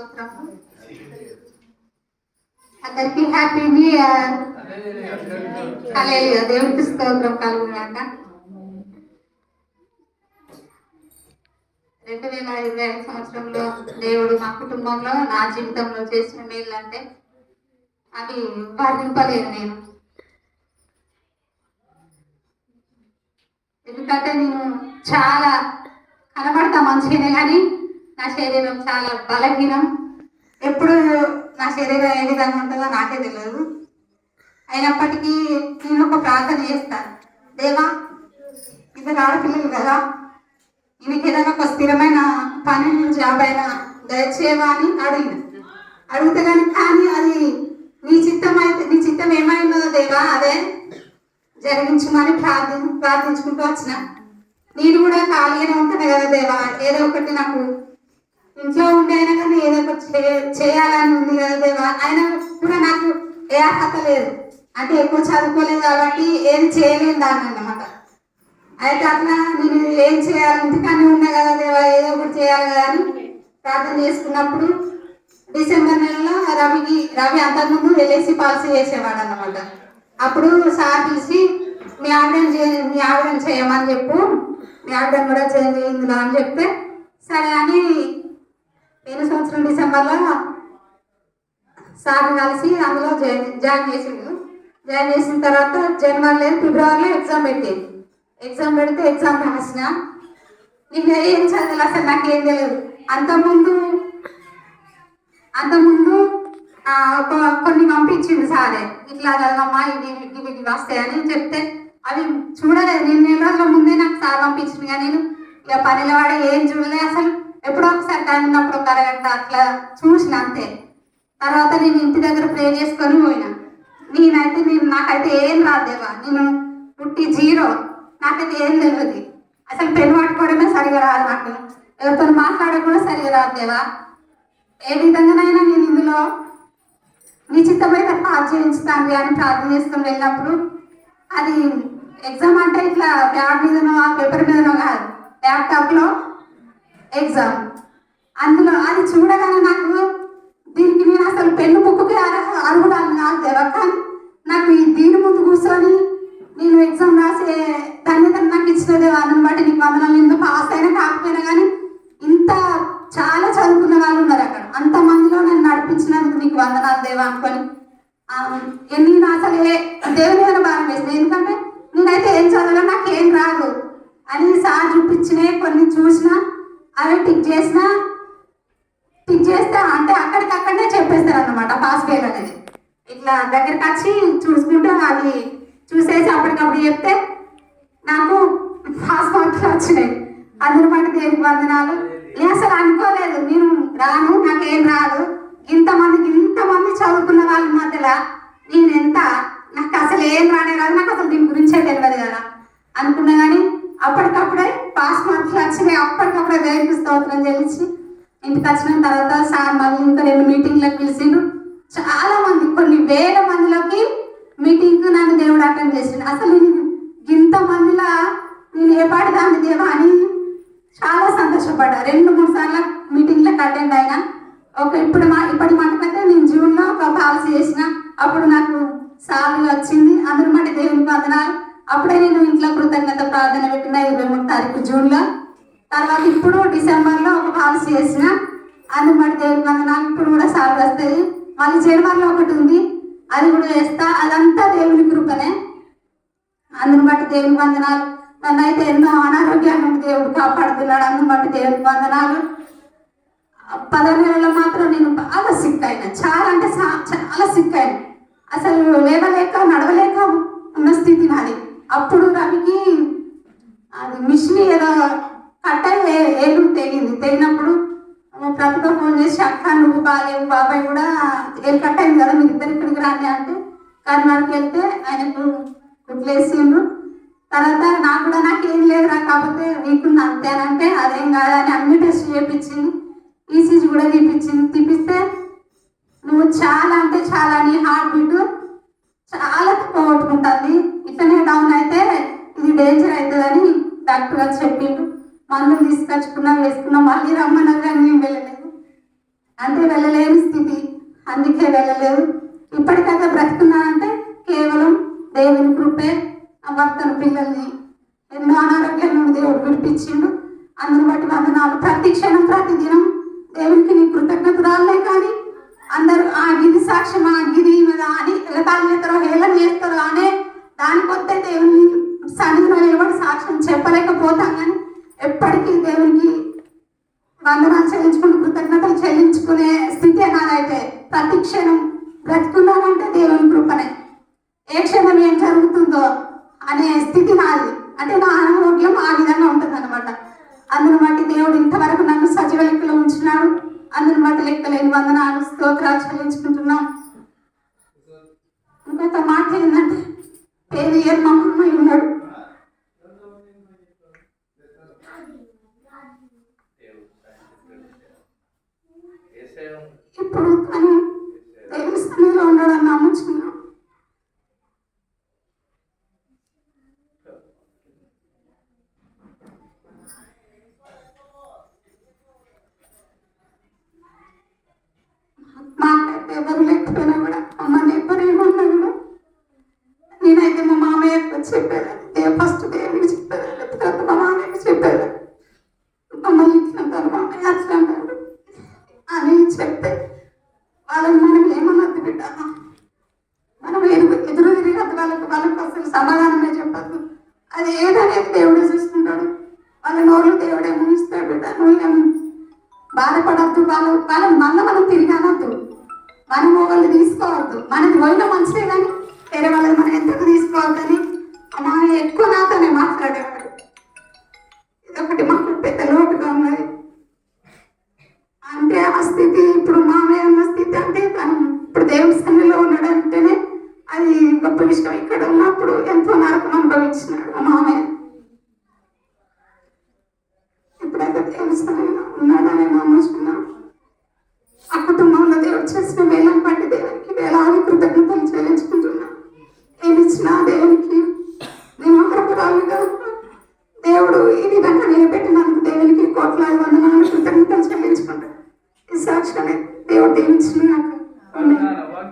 స్తోత్రము అందరికి happy new year హల్లెలూయా. దేవునికి స్తోత్రం కలుగుగాక. రెండు వేల ఇరవై ఐదు సంవత్సరంలో దేవుడు మా కుటుంబంలో నా జీవితంలో చేసిన మేలు అంటే అవి వర్ణింపలేను నేను. ఎందుకంటే నేను చాలా కనబడతా మంచిగానే కానీ నా శరీరం చాలా బలహీనం. ఎప్పుడు నా శరీరం ఏ విధంగా ఉంటుందో నాకే తెలియదు. అయినప్పటికీ నేను ఒక ప్రార్థన చేస్తాను దేవా ఇద్దరు ఆడపిల్లలు కదా ఈమెకి ఏదైనా ఒక స్థిరమైన పని జాబ్ అయినా దయచేయవా అని అడిగిన. అడిగితే కానీ కానీ అది నీ చిత్తం అయితే నీ చిత్తం ఏమైందో దేవా అదే జరిగించమని ప్రార్థి ప్రార్థించుకుంటూ వచ్చిన. నేను కూడా ఖాళీగానే ఉంటాను కదా దేవా ఏదో ఒకటి నాకు చేయాలని ఉంది కదా దేవా? కూడా నాకు ఏ అర్హత లేదు. అంటే ఎక్కువ చదువుకోలేదు కాబట్టి ఏది చేయలేను దాన్ని అన్నమాట. అయితే అట్లా నేను ఏం చేయాలి? ఇంటికానే ఉన్నా కదా దేవా ఏదో ఒకటి చేయాలి కదా అని ప్రార్థన చేసుకున్నప్పుడు డిసెంబర్ నెలలో రవికి రవి అంతకుముందు ఎల్ఐసి పాలసీ చేసేవాడు అన్నమాట. అప్పుడు సార్ పిలిచి మీ ఆవిడని చే మీ ఆవిడని చేయమని చెప్పు. మీ ఆవిడని కూడా చేయండి ఇందులో అని చెప్తే సరే అని పోయిన సంవత్సరం డిసెంబర్లో సార్ కలిసి అందులో జాయిన్ జాయిన్ చేసిండు. జాయిన్ చేసిన తర్వాత జనవరిలో ఫిబ్రవరిలో ఎగ్జామ్ పెట్టింది ఎగ్జామ్ పెడితే ఎగ్జామ్ రాసిన. నేను ఏం చదవాలి అసలు నాకేం తెలియదు అంతకుముందు అంతకుముందు ఒక- కొన్ని పంపించిండు సారే. ఇట్లా చదవమ్మా ఇవి ఇవి ఇవి వస్తాయని చెప్తే అవి చూడలేదు. నేను నెల రోజుల ముందే నాకు సార్ పంపించింది కానీ నేను ఇక పనిలో వాడే ఏం చూడలే అసలు. ఎప్పుడో ఒకసారి టైం ఉన్నప్పుడు ఒక అరగంట అట్లా చూసిన అంతే. తర్వాత నేను ఇంటి దగ్గర ప్రే చేసుకొని పోయినా. నేనైతే నేను నాకైతే ఏం రాదేవా నేను పుట్టి జీరో. నాకైతే ఏం తెలియదు అసలు పెన్ పట్టుకోవడమే సరిగా రాదు నాకు. ఎవరితో మాట్లాడడం కూడా సరిగా రాదేవా ఏ విధంగానైనా నేను ఇందులో నిశ్చితమైన పాస్ చేయించుతాను అని ప్రార్థన చేసుకుని వెళ్ళినప్పుడు అది ఎగ్జామ్ అంటే ఇట్లా ప్యాడ్ మీదనో ఆ పేపర్ మీదనో కాదు. ల్యాప్టాప్లో ఎగ్జామ్ అందులో అది చూడగానే నాకు దీనికి నేను అసలు పెన్ను బుక్కి అర్హ అర్హుడాలి నాకు తెలక కానీ నాకు ఈ దీని ముందు కూర్చొని నేను ఎగ్జామ్ రాసే ధన్యత నాకు ఇచ్చినదే వాళ్ళని బట్టి నీకు వందనాలు. ఎందుకు పాస్ అయినా కాకపోయినా కానీ ఇంత చాలా చదువుకున్న వాళ్ళు ఉన్నారు అక్కడ. అంత మందిలో నన్ను నడిపించినందుకు నీకు వందనాలు దేవా అనుకొని. ఎన్ని నేను అసలు ఏ దేవుని మీద భారం వేసిన ఎందుకంటే నేనైతే ఏం చదవాలో నాకు ఏం రాదు అని సార్ చూపించినవి కొన్ని చూసిన అవి టిక్ చేసిన టిక్ చేస్తే అంటే అక్కడికక్కడనే చెప్పేస్తారు అన్నమాట పాస్ ఫెయిల్ అనేది ఇట్లా దగ్గరికి వచ్చి చూసుకుంటూ అవి చూసేసి అప్పటికప్పుడు చెప్తే నాకు పాస్ మార్క్స్ వచ్చినాయి. అందరి బట్టి దేనికి వందనాలు? నేను అసలు అనుకోలేదు. నేను రాను నాకేం రాదు. ఇంతమందికి ఇంతమంది చదువుకున్న వాళ్ళ మధ్యలో నేను ఎంత? నాకు అసలు ఏం రానే రాదు. నాకు అసలు దీని గురించే తెలియదు కదా. అనుకున్నా కానీ అప్పటికప్పుడే పాస్ మార్క్స్ వచ్చినాయి. అప్పటికప్పుడే దేవునికి స్తోత్రం చెల్లించి ఇంటికి వచ్చిన తర్వాత సార్ మళ్ళీ ఇంకా రెండు మీటింగ్లకు పిలిచిండు చాలా మంది కొన్ని వేల మందిలోకి మీటింగ్ నన్ను దేవుడు అటెండ్ చేసిండు అసలు నేను ఇంత మందిలా నేను ఏ పాటి దాన్ని దేవా అని చాలా సంతోషపడ్డా రెండు మూడు సార్లు మీటింగ్లకు అటెండ్ అయినా ఒక ఇప్పుడు మా ఇప్పటి మటుకైతే నేను జూన్లో ఒక పాలసీ చేసిన అప్పుడు నాకు సాలరీ వచ్చింది అందరి మాట దేవునికి వందనాలు అప్పుడే నేను ఇంట్లో కృతజ్ఞత ప్రార్థన పెట్టిన ఇరవై మూడు తారీఖు జూన్లో. తర్వాత ఇప్పుడు డిసెంబర్లో ఒక పాలసీ చేసిన అందుబాటు దేవుని వందనాలు ఇప్పుడు కూడా సాగు వస్తుంది మళ్ళీ జనవరిలో ఒకటి ఉంది. అది కూడా చేస్తా. అదంతా దేవుని కృపనే. అందుని బట్టి దేవుని వందనాలు. నన్ను అయితే ఎన్నో అనారోగ్యాన్ని దేవుడు కాపాడుతున్నాడు. అందుని బట్టి దేవుని వందనాలు. పదో నెలలో మాత్రం నేను బాగా సిక్ అయినా. చాలా అంటే చాలా సిక్ అయినా. అసలు లేవలేక నడవలేక ఉన్న స్థితి నాది. అప్పుడు రవికి అది మిషన్ ఏదో కట్ అయి ఏ- ఏలు తెగింది తెగినప్పుడు ప్రతిభ ఫోన్ చేసి అక్క నువ్వు బాగాలేవు బాబాయ్ కూడా ఏలు కట్ అయింది కదా మీరు ఇద్దరు ఇక్కడికి రాండి అంటే కర్ణాటక వెళ్తే ఆయనకు కుట్లేసిండ్రు తర్వాత నాకు కూడా నాకు ఏం లేదురా కాకపోతే నీకుంది అంతేనంటే అదేం కాదని అన్ని టెస్ట్ చేయించింది ఈసీజీ కూడా తీపిచ్చింది. తీపిస్తే నువ్వు చాలా అంటే చాలా నీ హార్ట్ బీట్ చాలా పోగొట్టుకుంటుంది. ఇట్లనే డౌన్ అయితే ఇది డేంజర్ అవుతుందని డాక్టర్ గారు చెప్పిండు మందులు తీసుకొచ్చుకున్నా వేసుకున్నా. మళ్ళీ రమ్మన్నారు కానీ మేము వెళ్ళలేదు. అంటే వెళ్ళలేని స్థితి. అందుకే వెళ్ళలేదు. ఇప్పటికైతే బ్రతుకున్నానంటే కేవలం దేవుని కృపే భర్తను పిల్లల్ని ఎన్నో అనారోగ్యాల నుండి దేవుడు విడిపించిండు. అందుని బట్టి వందనాలు. ప్రతి క్షణం ప్రతి దినం దేవునికి నీ కృతజ్ఞతరాలే కానీ అందరూ ఆ గిది సాక్ష్యం ఆ గిది మీద అని ఎగతాళి చేస్తారో హేళన చేస్తారో అనే దాని కొత్త దేవుని సన్నిధిలో నిలబడి సాక్ష్యం చెప్పలేకపోతాం కానీ ఎప్పటికీ దేవునికి వందనాలు చెల్లించుకుని కృతజ్ఞతలు చెల్లించుకునే స్థితి నాదైతే ప్రతి క్షణం బ్రతుకున్నానంటే దేవుని కృపనే. ఏ క్షణం ఏం జరుగుతుందో అనే స్థితి నాది. అంటే నా అనారోగ్యం ఆ విధంగా ఉంటుంది అనమాట అందును బట్టి దేవుడు ఇంతవరకు నన్ను సజీవ లెక్కలో ఉంచినాడు. అందును బట్టి లెక్కలేని వందనాలు స్తోత్రాలు చెల్లించుకుంటున్నాం. పేరు ఏరు మా అమ్మాయి ఉన్నాడు ఇప్పుడు తను దేవుని స్థానంలో ఉన్నాడని నమ్ముచున్నాం మాకైతే చెప్పారు. ఫస్ట్ దేవుడికి చెప్పేదాన్ని తర్వాత మా మామయ్యకి చెప్పేదాన్ని మమ్మల్ని ఇట్లా మామయ్య అట్లా అంటారు అని చెప్తే వాళ్ళని మనం ఏమన్నది బిడ్డ? మనం ఎదురు ఎదురు తిరిగద్దు వాళ్ళకి వాళ్ళకి అసలు సమాధానమే చెప్పద్దు. అది ఏదనేది దేవుడే చూసుకుంటాడు. వాళ్ళ నోళ్ళు దేవుడే ముగిస్తాడు బిడ్డ. నువ్వేం బాధపడద్దు. వాళ్ళు వాళ్ళని మళ్ళీ మనం తిరిగి అనొద్దు. మనం వాళ్ళు తీసుకోవద్దు. మనది పోయిన మంచిదే కానీ వేరే వాళ్ళని మనం ఎంతకు తీసుకోవద్దని మా ఎక్కువ నాతోనే మాట్లాడేవాడు ఇదొకటి మాకు పెద్ద లోటుగా ఉన్నది. అంటే ఆ స్థితి ఇప్పుడు మామయ్య ఉన్న స్థితి అంటే తను ఇప్పుడు దేవుని సన్నిలో ఉన్నాడు అంటేనే అది గొప్ప విషయం. ఇక్కడ ఉన్నప్పుడు ఎంతో నరకం అనుభవించినాడు మామయ్య.